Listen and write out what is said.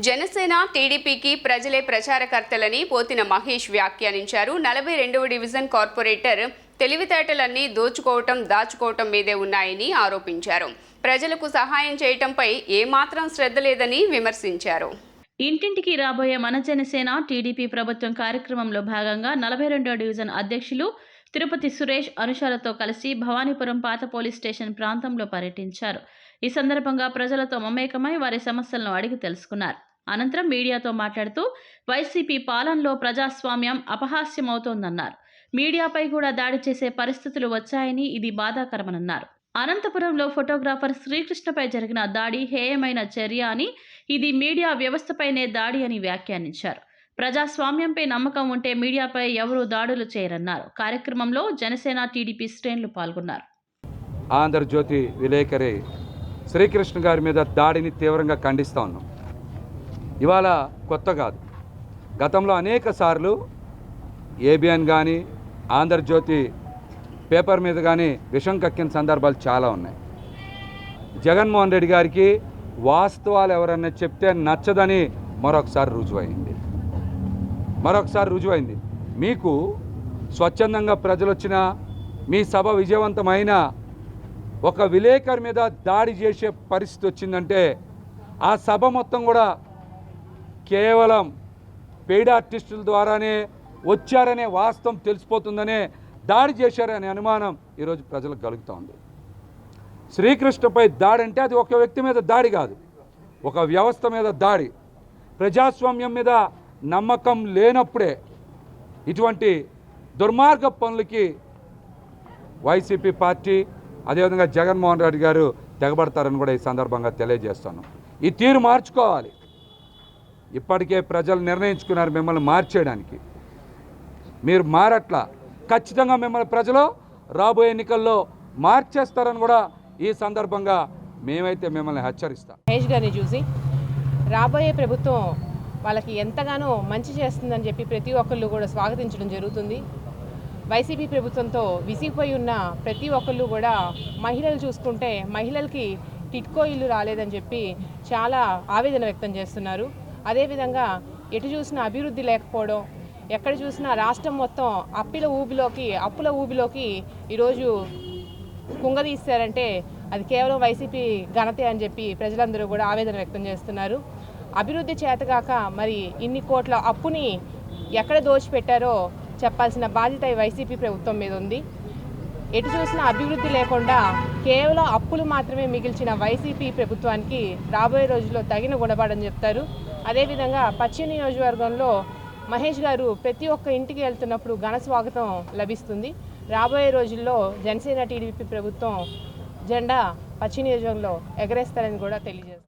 జనసేన టీడీపీకి ప్రజలే ప్రచారకర్తలని పోతిన మహేష్ వ్యాఖ్యానించారు. నలభై రెండవ డివిజన్ కార్పొరేటర్ తెలివితేటలన్నీ దోచుకోవటం దాచుకోవటం మీదే ఉన్నాయని ఆరోపించారు. ప్రజలకు సహాయం చేయటంపై ఏమాత్రం శ్రద్ధ లేదని విమర్శించారు. ఇంటింటికి రాబోయే మన జనసేన టీడీపీ ప్రభుత్వం కార్యక్రమంలో భాగంగా నలభై రెండో డివిజన్ అధ్యక్షులు తిరుపతి సురేష్ అనుషాలతో కలిసి భవానీపురం పాత పోలీస్ స్టేషన్ ప్రాంతంలో పర్యటించారు. ఈ సందర్భంగా ప్రజలతో మమేకమై వారి సమస్యలను అడిగి తెలుసుకున్నారు. అనంతరం మీడియాతో మాట్లాడుతూ వైసీపీ పాలనలో ప్రజాస్వామ్యం అపహాస్యమవుతోందన్నారు. మీడియాపై కూడా దాడి చేసే పరిస్థితులు వచ్చాయని ఇది బాధాకరమన్నారు అనంతపురంలో ఫోటోగ్రాఫర్ శ్రీకృష్ణపై జరిగిన దాడి హేయమైన చర్య అని ఇది మీడియా వ్యవస్థపైనే దాడి అని వ్యాఖ్యానించారు. ప్రజాస్వామ్యంపై నమ్మకం ఉంటే మీడియాపై ఎవరూ దాడులు చేయరన్నారు. కార్యక్రమంలో జనసేన టీడీపీ శ్రేణులు పాల్గొన్నారు. ఆంధ్రజ్యోతి విలేకరి శ్రీకృష్ణ గారి మీద దాడిని తీవ్రంగా ఖండిస్తూ ఉన్నాం. ఇవాళ కొత్త కాదు. గతంలో అనేక సార్లు ఏబిఎన్ కానీ ఆంధ్రజ్యోతి పేపర్ మీద కానీ విషం కక్కిన సందర్భాలు చాలా ఉన్నాయి. జగన్మోహన్ రెడ్డి గారికి వాస్తవాలు ఎవరన్నా చెప్తే నచ్చదని మరొకసారి రుజువైంది. మరొకసారి రుజువైంది. మీకు స్వచ్ఛందంగా ప్రజలు వచ్చిన మీ సభ విజయవంతమైన ఒక విలేకరు మీద దాడి చేసే పరిస్థితి వచ్చిందంటే ఆ సభ మొత్తం కూడా కేవలం పెయిడ్ ఆర్టిస్టుల ద్వారానే వచ్చారనే వాస్తవం తెలిసిపోతుందనే దాడి చేశారనే అనుమానం ఈరోజు ప్రజలకు కలుగుతూ ఉంది శ్రీకృష్ణపై దాడి అంటే అది ఒక వ్యక్తి మీద దాడి కాదు. ఒక వ్యవస్థ మీద దాడి. ప్రజాస్వామ్యం మీద నమ్మకం లేనప్పుడే ఇటువంటి దుర్మార్గ పనులకి వైసీపీ పార్టీ అదేవిధంగా జగన్మోహన్ రెడ్డి గారు తెగబడతారని కూడా ఈ సందర్భంగా తెలియజేస్తాను. ఈ తీరు మార్చుకోవాలి. ఇప్పటికే ప్రజలు నిర్ణయించుకున్నారు మిమ్మల్ని మార్చేయడానికి. మీరు మారట్లా. ఖచ్చితంగా మిమ్మల్ని ప్రజలు రాబోయే ఎన్నికల్లో మార్చేస్తారని కూడా ఈ సందర్భంగా మేమైతే మిమ్మల్ని హెచ్చరిస్తాం. మహేష్ గారిని చూసి రాబోయే ప్రభుత్వం వాళ్ళకి ఎంతగానో మంచి చేస్తుందని చెప్పి ప్రతి ఒక్కళ్ళు కూడా స్వాగతించడం జరుగుతుంది. వైసీపీ ప్రభుత్వంతో విసిగిపోయి ఉన్న ప్రతి ఒక్కళ్ళు కూడా మహిళలు చూసుకుంటే మహిళలకి టిట్కో ఇల్లు రాలేదని చెప్పి చాలా ఆవేదన వ్యక్తం చేస్తున్నారు. అదేవిధంగా ఎటు చూసినా అభివృద్ధి లేకపోవడం ఎక్కడ చూసినా రాష్ట్రం మొత్తం అప్పిల ఊబిలోకి అప్పుల ఊబిలోకి ఈరోజు కుంగదీస్తారంటే అది కేవలం వైసీపీ ఘనతే అని చెప్పి ప్రజలందరూ కూడా ఆవేదన వ్యక్తం చేస్తున్నారు. అభివృద్ధి చేతగాక మరి ఇన్ని కోట్ల అప్పుని ఎక్కడ దోచిపెట్టారో చెప్పాల్సిన బాధ్యత ఈ వైసీపీ ప్రభుత్వం మీద ఉంది. ఎటు చూసినా అభివృద్ధి లేకుండా కేవలం అప్పులు మాత్రమే మిగిల్చిన వైసీపీ ప్రభుత్వానికి రాబోయే రోజుల్లో తగిన గుణపాఠం చెప్తారు. అదేవిధంగా పశ్చిమ నియోజకవర్గంలో మహేష్ గారు ప్రతి ఒక్క ఇంటికి వెళ్తున్నప్పుడు ఘన స్వాగతం లభిస్తుంది. రాబోయే రోజుల్లో జనసేన టీడీపీ ప్రభుత్వం జెండా పశ్చిమ నియోజకవర్గంలో ఎగరేస్తారని కూడా తెలియజేస్తారు